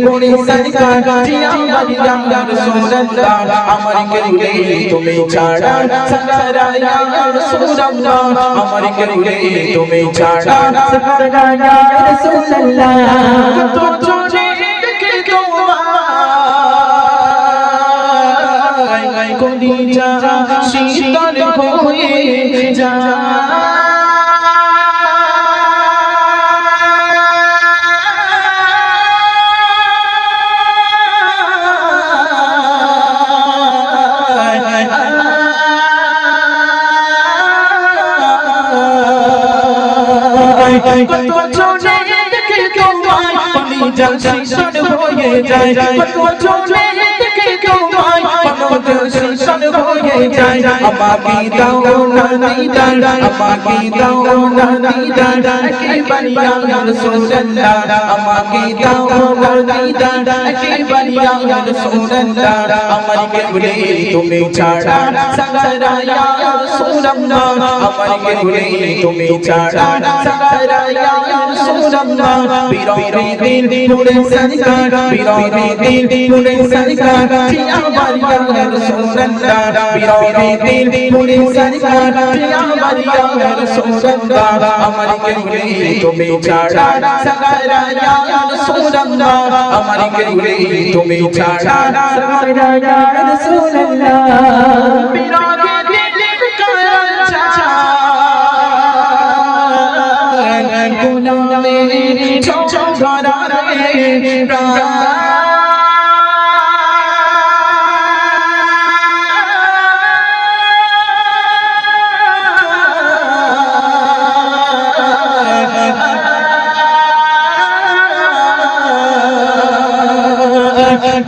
পড়ে সরকার জিয়া মারিয়া রাসূলুল্লাহ আমার কে তুমি ছাড়া সগরা ইয়া রাসূলুল্লাহ আমার কে তুমি ছাড়া সগরা ইয়া রাসূলুল্লাহ কত জোরে দেখে তোমায় কলিজা শীতল হয়ে যায় কত জোরে দেখে তোমায় কলিজা শীতল হয়ে যায় কত জোরে দেখে তোমায় কলিজা শীতল হয়ে যায় আমাকে দাও না দিদার আমাকে দাও না দিদার একেবারে ইয়া রাসূলুল্লাহ আমাকে দাও না দিদার একেবারে ইয়া রাসূলুল্লাহ আমাকে বলে তুমি ছাড়া সাগরা ইয়া রাসূলুল্লাহ আমাকে বলে তুমি ছাড়া সাগরা ইয়া রাসূলুল্লাহ বিরোধী দিন পুরে সরকার বিরোধী দিন পুরে সরকার জিয়া বারিয়া রাসূলুল্লাহ বিরোধী দিন পুরে সরকার ছাড়া সাগরা ইয়া রাসূলুল্লাহ আমাকে বলে তুমি ছাড়া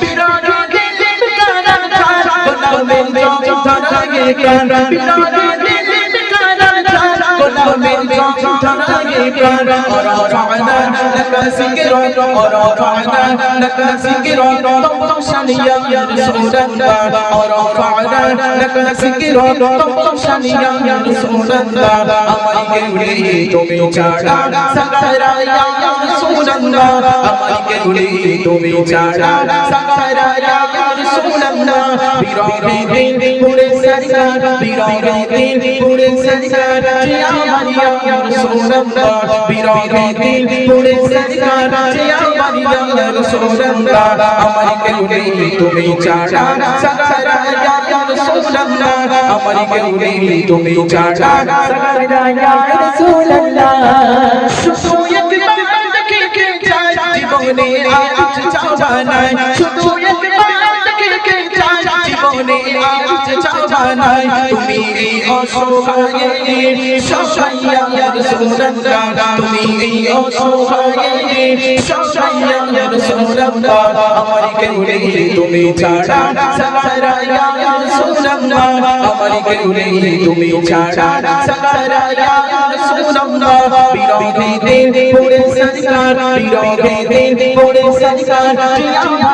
পিরোনো দিলেন কারাম ছাড় গোলামে জমি ধরাগে প্রাণ পিরোনো দিলেন কারাম ছাড় গোলামে জমি ধরাগে প্রাণ ওরা রহমান لك ذكرك ورفعنا لك ذكرك طبطشن يا رسول الله ورفعنا لك ذكرك طبطشن يا رسول الله আমাকে উড়ে তুমি ছাড়া সাগরা ইয়া রাসূলুল্লাহ আমাকে উড়ে তুমি ছাড়া সাগরা ইয়া রাসূলুল্লাহ বিরোধী দিন রাসূলুল্লাহ আমাকে উড়ে তুমি দেখে চাওয়ানায় তুমি এই অসহায়ের সহায়া রাসূলুল্লাহ তুমি এই অসহায়ের সহায়া রাসূলুল্লাহ আমার কেউরে তুমি ছাড়া ইয়া রাসূলুল্লাহ আমার কেউরে তুমি ছাড়া ইয়া রাসূলুল্লাহ বিরোধী দিন পুরে সরকার, বিরোধী দিন পুরে সরকার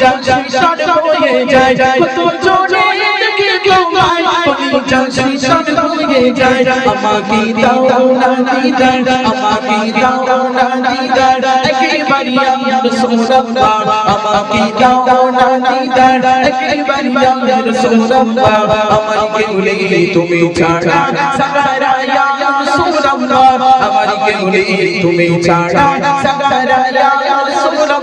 কলিজা হয়ে যায়। কত জনে দেখে তোমায় যাচ্ছি সব হয়ে যায়। আমাকে দাও না দিদার আমাকে দাও না দিদার একেবারে রাসূলুল্লাহ আমাকে দাও না দিদার একেবারে রাসূলুল্লাহ আমার কেউলে তুমি ছাড়া সাকারা ইয়া রাসূলুল্লাহ আমার কেউলে তুমি ছাড়া সাকারা ইয়া